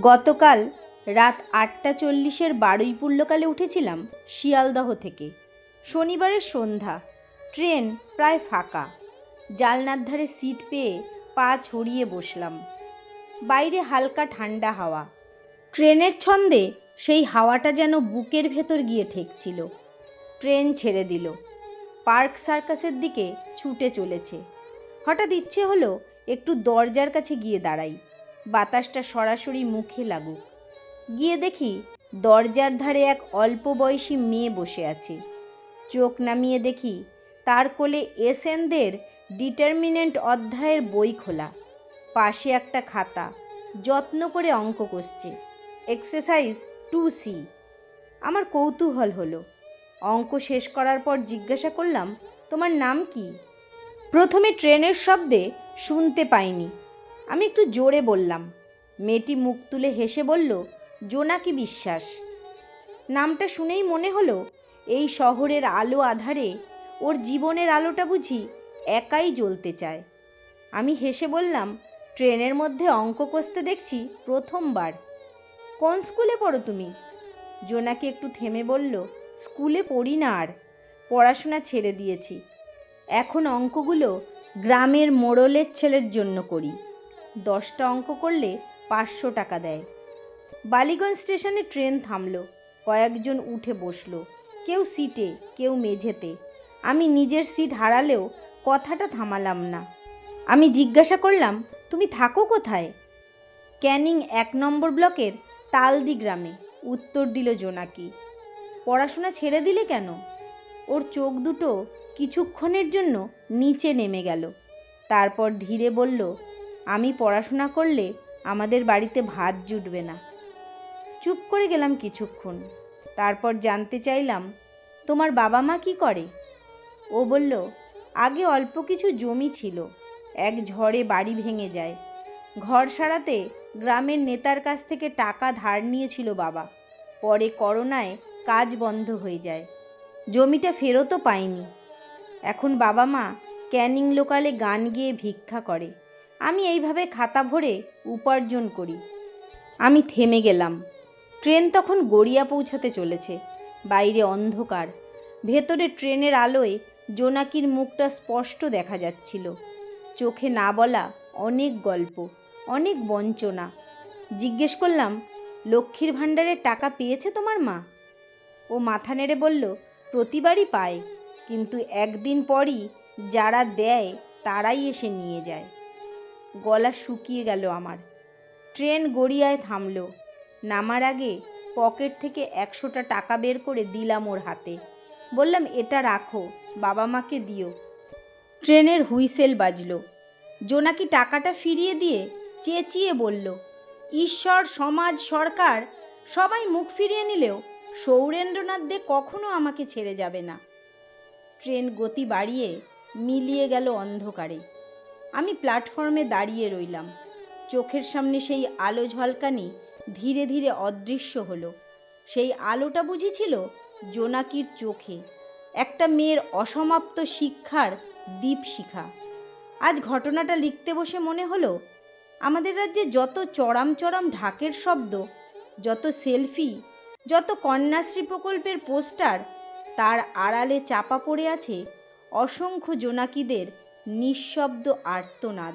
গতকাল রাত আটটা চল্লিশের বারুইপুল্যকালে উঠেছিলাম শিয়ালদহ থেকে। শনিবারের সন্ধ্যা, ট্রেন প্রায় ফাঁকা। জালনার ধারে সিট পেয়ে পা ছড়িয়ে বসলাম। বাইরে হালকা ঠান্ডা হাওয়া। ট্রেনের ছন্দে সেই হাওয়াটা যেন বুকের ভেতর গিয়ে ঠেকছিল। ট্রেন ছেড়ে দিল। পার্ক সার্কাসের দিকে ছুটে চলেছে। হঠাৎ ইচ্ছে হলো একটু দরজার কাছে গিয়ে দাঁড়াই। বাতাসটা সরাসরি মুখে লাগুক। গিয়ে দেখি দরজার ধারে এক অল্প বয়সী মেয়ে বসে আছে। চোখ নামিয়ে দেখি তার কোলে এসএনদের ডিটারমিনেন্ট অধ্যায়ের বই খোলা। পাশে একটা খাতা, যত্ন করে অঙ্ক কষছে। Exercise two C. আমার কৌতূহল হলো। অঙ্ক শেষ করার পর জিজ্ঞাসা করলাম, তোমার নাম কি? প্রথমে ট্রেনের শব্দে শুনতে পাইনি। আমি একটু জোরে বললাম। মেয়েটি মুখ তুলে হেসে বলল জোনাকি বিশ্বাস? নামটা শুনেই মনে হলো, এই শহরের আলো আধারে ওর জীবনের আলোটা বুঝি একাই জ্বলতে চায়। আমি হেসে বললাম, ট্রেনের মধ্যে অঙ্ক কষতে দেখছি প্রথমবার। কোন স্কুলে পড়ো তুমি? জোনাকি একটু থেমে বলল, স্কুলে পড়ি না আর, পড়াশোনা ছেড়ে দিয়েছি। এখন অঙ্কগুলো গ্রামের মোড়লের ছেলের জন্য করি। দশটা অঙ্ক করলে পাঁচশো টাকা দেয়। বালিগঞ্জ স্টেশনে ট্রেন থামলো, কয়েকজন উঠে বসল, কেউ সিটে, কেউ মেঝেতে। আমি নিজের সিট হারালেও কথাটা থামালাম না। আমি জিজ্ঞাসা করলাম, তুমি থাকো কোথায়? ক্যানিং এক নম্বর ব্লকের তালদি গ্রামে, উত্তর দিল জোনাকি। পড়াশোনা ছেড়ে দিলে কেন? ওর চোখ দুটো কিছুক্ষণের জন্য নিচে নেমে গেল। তারপর ধীরে বলল আমি পড়াশোনা করলে আমাদের বাড়িতে ভাত জুটবে না। চুপ করে গেলাম কিছুক্ষণ। তারপর জানতে চাইলাম, তোমার বাবা মা কি করে? ও বলল, আগে অল্প কিছু জমি ছিল, এক ঝড়ে বাড়ি ভেঙে যায়। ঘর সারাতে গ্রামের নেতার কাছ থেকে টাকা ধার নিয়েছিল বাবা। পরে করোনায় কাজ বন্ধ হয়ে যায়। জমিটা ফেরতও পাইনি। এখন বাবা মা ক্যানিং লোকালে গান গেয়ে ভিক্ষা করে। আমি এইভাবে খাতা ভরে উপার্জন করি। আমি থেমে গেলাম। ট্রেন তখন গড়িয়া পৌঁছাতে চলেছে। বাইরে অন্ধকার। ভেতরে ট্রেনের আলোয় জোনাকির মুখটা স্পষ্ট দেখা যাচ্ছিল। চোখে না বলা অনেক গল্প, অনেক বঞ্চনা। জিজ্ঞেস করলাম, লক্ষ্মীর ভাণ্ডারের টাকা পেয়েছে তোমার মা? ও মাথা নেড়ে বলল, প্রতিবারই পায়, কিন্তু একদিন পরই যারা দেয় তারাই এসে নিয়ে যায়। গলা শুকিয়ে গেল আমার। ট্রেন গড়িয়ায় থামল। নামার আগে পকেট থেকে একশোটা টাকা বের করে দিলাম ওর হাতে। বললাম, এটা রাখো, বাবা মাকে দিও। ট্রেনের হুইসেল বাজলো। জোনাকি টাকাটা ফিরিয়ে দিয়ে চেঁচিয়ে বলল, ঈশ্বর, সমাজ, সরকার, সবাই মুখ ফিরিয়ে নিলেও সৌরেন্দ্রনাথ দে কখনো আমাকে ছেড়ে যাবে না। ট্রেন গতি বাড়িয়ে মিলিয়ে গেল অন্ধকারে। আমি প্ল্যাটফর্মে দাঁড়িয়ে রইলাম। চোখের সামনে সেই আলো ঝলকানি ধীরে ধীরে অদৃশ্য হলো। সেই আলোটা বুঝেছিল জোনাকির চোখে। একটা মেয়ের অসমাপ্ত শিক্ষার দীপশিখা আজ ঘটনাটা লিখতে বসে মনে হলো, আমাদের রাজ্যে যত চড়াম চড়াম ঢাকের শব্দ, যত সেলফি, যত কন্যাশ্রী প্রকল্পের পোস্টার, তার আড়ালে চাপা পড়ে আছে অসংখ্য জোনাকিদের নিঃশব্দ আর্তনাদ।